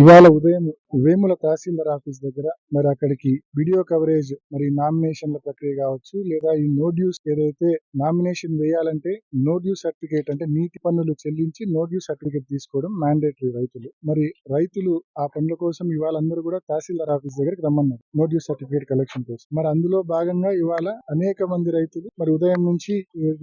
ఇవాళ ఉదయం వేముల తహసీల్దార్ ఆఫీస్ దగ్గర మరి అక్కడికి వీడియో కవరేజ్ మరి నామినేషన్ల ప్రక్రియ కావచ్చు లేదా ఈ నో డ్యూస్ ఏదైతే నామినేషన్ వేయాలంటే నో డ్యూ సర్టిఫికేట్ అంటే నీటి పన్నులు చెల్లించి నో డ్యూ సర్టిఫికేట్ తీసుకోవడం మ్యాండేటరీ రైతులు. మరి రైతులు ఆ పనుల కోసం ఇవాళ అందరూ కూడా తహసీల్దార్ ఆఫీస్ దగ్గరికి రమ్మన్నారు నో డ్యూ సర్టిఫికేట్ కలెక్షన్ కోసం. మరి అందులో భాగంగా ఇవాళ అనేక మంది రైతులు మరి ఉదయం నుంచి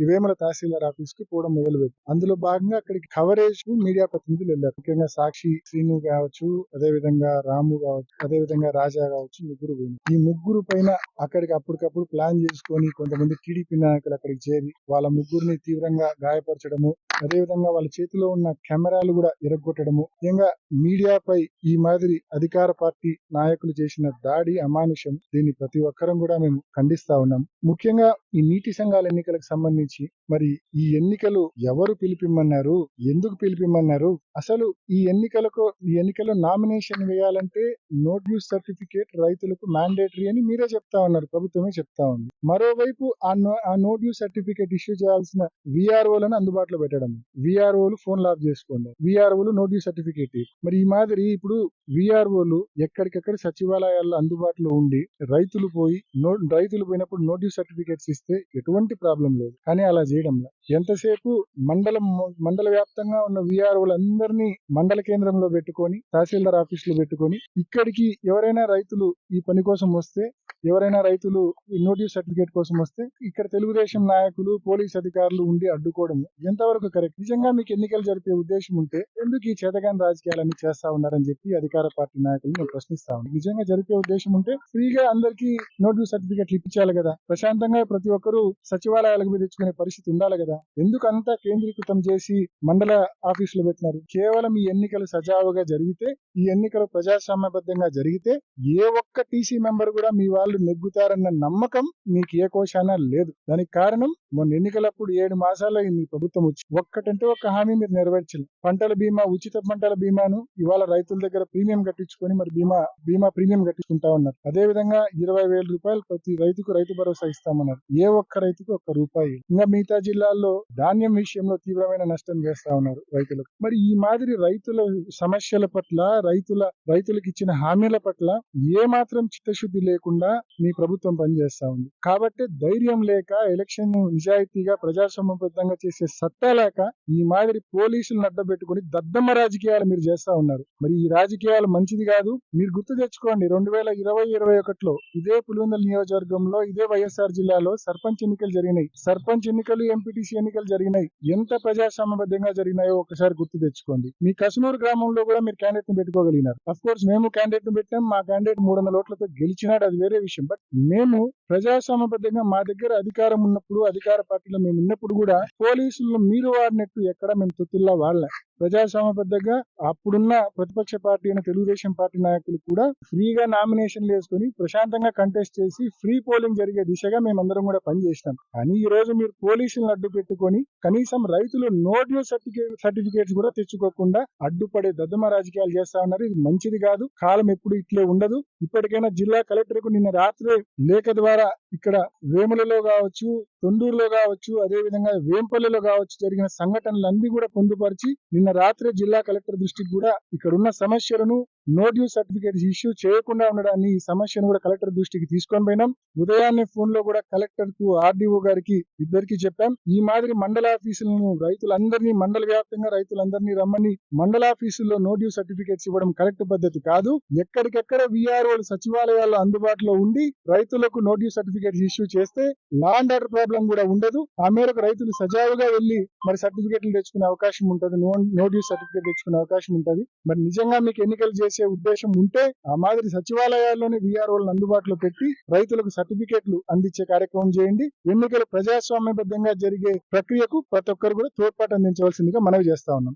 వేముల తహసీల్దార్ ఆఫీస్కి పోవడం మొదలు అందులో భాగంగా అక్కడికి కవరేజ్కు మీడియా ప్రతినిధులు వెళ్ళారు. ముఖ్యంగా సాక్షి శ్రీను కావచ్చు అదే విధంగా రాము కావచ్చు అదే విధంగా రాజా కావచ్చు ముగ్గురు ఈ ముగ్గురు పైన అక్కడికి అప్పటికప్పుడు ప్లాన్ చేసుకొని కొంతమంది టీడీపీ నాయకులు అక్కడికి చేరి వాళ్ళ ముగ్గురిని తీవ్రంగా గాయపరచడము అదే విధంగా వాళ్ళ చేతిలో ఉన్న కెమెరాలు కూడా ఇరగొట్టడము. ముఖ్యంగా మీడియాపై ఈ మాదిరి అధికార పార్టీ నాయకులు చేసిన దాడి అమానుషం దీన్ని ప్రతి ఒక్కరం కూడా మేము ఖండిస్తా ఉన్నాం. ముఖ్యంగా ఈ నీటి సంఘాల ఎన్నికలకు సంబంధించి మరి ఈ ఎన్నికలు ఎవరు పిలిపిమ్మన్నారు? ఎందుకు పిలిపిమ్మన్నారు? అసలు ఈ ఎన్నికలకు ఈ ఎన్నికల్లో నామినేషన్ వేయాలంటే నోట్ యూస్ సర్టిఫికేట్ రైతులకు మ్యాండేటరీ అని మీరే చెప్తా ఉన్నారు. ప్రభుత్వమే చెప్తా ఉంది. మరోవైపు ఆ ఆ నోట్ యూస్ సర్టిఫికేట్ ఇష్యూ చేయాల్సిన విఆర్ఓలను అందుబాటులో పెట్టడం. విఆర్ఓలు ఫోన్ లాక్ చేసుకోండి. విఆర్ఓలు నోటీస్ సర్టిఫికేట్ మరి ఈ మాదిరి ఇప్పుడు విఆర్ఓలు ఎక్కడికక్కడ సచివాలయాల్లో అందుబాటులో ఉండి రైతులు పోయి నో రైతులు పోయినప్పుడు నోటీస్ సర్టిఫికేట్స్ ఇస్తే ఎటువంటి ప్రాబ్లం లేదు. కానీ అలా చేయడం ఎంతసేపు మండలం మండల వ్యాప్తంగా ఉన్న విఆర్ఓలు అందరినీ మండల కేంద్రంలో పెట్టుకొని తహసీల్దార్ ఆఫీస్లో పెట్టుకొని ఇక్కడికి ఎవరైనా రైతులు ఈ పని కోసం వస్తే ఎవరైనా రైతులు ఈ నోటీస్ సర్టిఫికేట్ కోసం వస్తే ఇక్కడ తెలుగుదేశం నాయకులు పోలీస్ అధికారులు ఉండి అడ్డుకోవడం ఎంతవరకు కరెక్ట్. నిజంగా మీకు ఎన్నికలు జరిపే ఉద్దేశం ఉంటే ఎందుకు ఈ చేతగాని రాజకీయాలన్నీ చేస్తా ఉన్నారని చెప్పి అధికార పార్టీ నాయకులు నేను ప్రశ్నిస్తా ఉన్నాను నిజంగా జరిపే ఉద్దేశం ఉంటే ఫ్రీగా అందరికీ నోటీస్ సర్టిఫికెట్లు ఇప్పించాలి కదా. ప్రశాంతంగా ప్రతి ఒక్కరూ సచివాలయాలకు మీద తెచ్చుకునే పరిస్థితి ఉండాలి కదా. ఎందుకు అంతా కేంద్రీకృతం చేసి మండల ఆఫీసులు పెట్టినారు? కేవలం ఈ ఎన్నికలు సజావుగా జరిగితే ఈ ఎన్నికలు ప్రజాస్వామ్యబద్ధంగా జరిగితే ఏ ఒక్క టీసీ మెంబర్ కూడా మీ వాళ్ళు నెగ్గుతారన్న నమ్మకం మీకు ఏ కోశాన లేదు. దానికి కారణం మొన్న ఎన్నికలప్పుడు ఏడు మాసాల్లో మీ ప్రభుత్వం వచ్చి ఒక్కటంటే ఒక హామీ మీరు నెరవేర్చలేదు పంటల బీమా ఉచిత పంటల బీమాను ఇవాళ రైతుల దగ్గర ప్రీమియం కట్టించుకొని మరి బీమా బీమా ప్రీమియం కట్టించుకుంటా ఉన్నారు. అదే విధంగా ఇరవై వేల రూపాయలు ప్రతి రైతుకు రైతు భరోసా ఇస్తామన్నారు. ఏ ఒక్క రైతుకు ఒక్క రూపాయి. ఇంకా మిగతా జిల్లాల్లో ధాన్యం విషయంలో తీవ్రమైన నష్టం చేస్తా ఉన్నారు రైతులకు. మరి ఈ మాదిరి రైతుల సమస్యల పట్ల రైతుల రైతులకు ఇచ్చిన హామీల పట్ల ఏ మాత్రం చిత్తశుద్ధి లేకుండా మీ ప్రభుత్వం పనిచేస్తా ఉంది. కాబట్టి ధైర్యం లేక ఎలక్షన్ నిజాయితీగా ప్రజాస్వామ్యబద్ధంగా చేసే సత్తా లేక ఈ మాదిరి పోలీసులను అడ్డబెట్టుకుని దద్దమ్మ రాజకీయాలు మీరు చేస్తా ఉన్నారు. మరి ఈ రాజకీయాలు మంచిది కాదు. మీరు గుర్తు తెచ్చుకోండి రెండు వేల ఇరవై ఇరవై ఒకటిలో ఇదే పులివెందుల నియోజకవర్గంలో ఇదే వైఎస్ఆర్ జిల్లాలో సర్పంచ్ ఎన్నికలు జరిగినాయి. సర్పంచ్ ఎన్నికలు ఎంపీటీసీ ఎన్నికలు జరిగినాయి. ఎంత ప్రజాస్వామ్యబద్ధంగా జరిగినాయో ఒకసారి గుర్తు తెచ్చుకోండి. మీ కసునూరు గ్రామంలో కూడా మీరు క్యాండిడేట్ని పెట్టుకోగలిగినారు. అఫ్ కోర్స్ మేము క్యాండిడేట్ని పెట్టాం. మా క్యాండిడేట్ మూడు వందల ఓట్లతో గెలిచినాడు. అది వేరే విషయం. బట్ మేము ప్రజాస్వామ్యబద్ధంగా మా దగ్గర అధికారం ఉన్నప్పుడు అధికార పార్టీలో మేము ఉన్నప్పుడు కూడా పోలీసులను మీరు వాడినట్టు ఎక్కడ మేము తొత్తుల్లా వాళ్ళ. ప్రజాస్వామ్య పెద్దగా అప్పుడున్న ప్రతిపక్ష పార్టీ అయిన తెలుగుదేశం పార్టీ నాయకులు కూడా ఫ్రీగా నామినేషన్లు వేసుకొని ప్రశాంతంగా కంటెస్ట్ చేసి ఫ్రీ పోలింగ్ జరిగే దిశగా మేమందరం కూడా పనిచేసినాం. కానీ ఈ రోజు మీరు పోలీసులను అడ్డు పెట్టుకొని కనీసం రైతులు నోటివ్ సర్టిఫికేట్ సర్టిఫికేట్స్ కూడా తెచ్చుకోకుండా అడ్డుపడే దద్దమ రాజకీయాలు చేస్తా ఉన్నారు. ఇది మంచిది కాదు. కాలం ఎప్పుడు ఇట్లే ఉండదు. ఇప్పటికైనా జిల్లా కలెక్టర్కు నిన్న రాత్రే లేఖ ద్వారా ఇక్కడ వేములలో కావచ్చు తొండూరులో కావచ్చు అదే విధంగా వేంపల్లిలో కావచ్చు జరిగిన సంఘటనలన్నీ కూడా పొందుపరిచి నిన్న రాత్రి జిల్లా కలెక్టర్ దృష్టికి కూడా ఇక్కడ ఉన్న సమస్యలను నో డ్యూ సర్టిఫికేట్స్ ఇష్యూ చేయకుండా ఉండడాన్ని ఈ సమస్యను కూడా కలెక్టర్ దృష్టికి తీసుకొని పోయినాం. ఉదయాన్నే ఫోన్లో కూడా కలెక్టర్కు ఆర్డీఓ గారికి ఇద్దరికి చెప్పాం. ఈ మాదిరి మండల ఆఫీసులను రైతులందరినీ మండల వ్యాప్తంగా రైతులందరినీ రమ్మని మండల ఆఫీసుల్లో నో డ్యూ సర్టిఫికేట్స్ ఇవ్వడం కరెక్ట్ పద్ధతి కాదు. ఎక్కడికెక్కడ విఆర్ఓలు సచివాలయాల్లో అందుబాటులో ఉండి రైతులకు నో డ్యూ సర్టిఫికెట్స్ ఇష్యూ చేస్తే లా అండ్ ఆర్డర్ ప్రాబ్లం కూడా ఉండదు. ఆ మేరకు రైతులు సజావుగా వెళ్ళి మరి సర్టిఫికెట్లు తెచ్చుకునే అవకాశం ఉంటుంది. నో డ్యూ సర్టిఫికెట్ తెచ్చుకునే అవకాశం ఉంటుంది. మరి నిజంగా మీకు ఎన్నికలు చేసే ఉద్దేశం ఉంటే ఆ మాదిరి సచివాలయాల్లోనే విఆర్ఓలను అందుబాటులో పెట్టి రైతులకు సర్టిఫికేట్లు అందించే కార్యక్రమం చేయండి. ఎన్నికలు ప్రజాస్వామ్యబద్ధంగా జరిగే ప్రక్రియకు ప్రతి ఒక్కరు కూడా తోడ్పాటు అందించవలసిందిగా మనవి చేస్తా ఉన్నాం.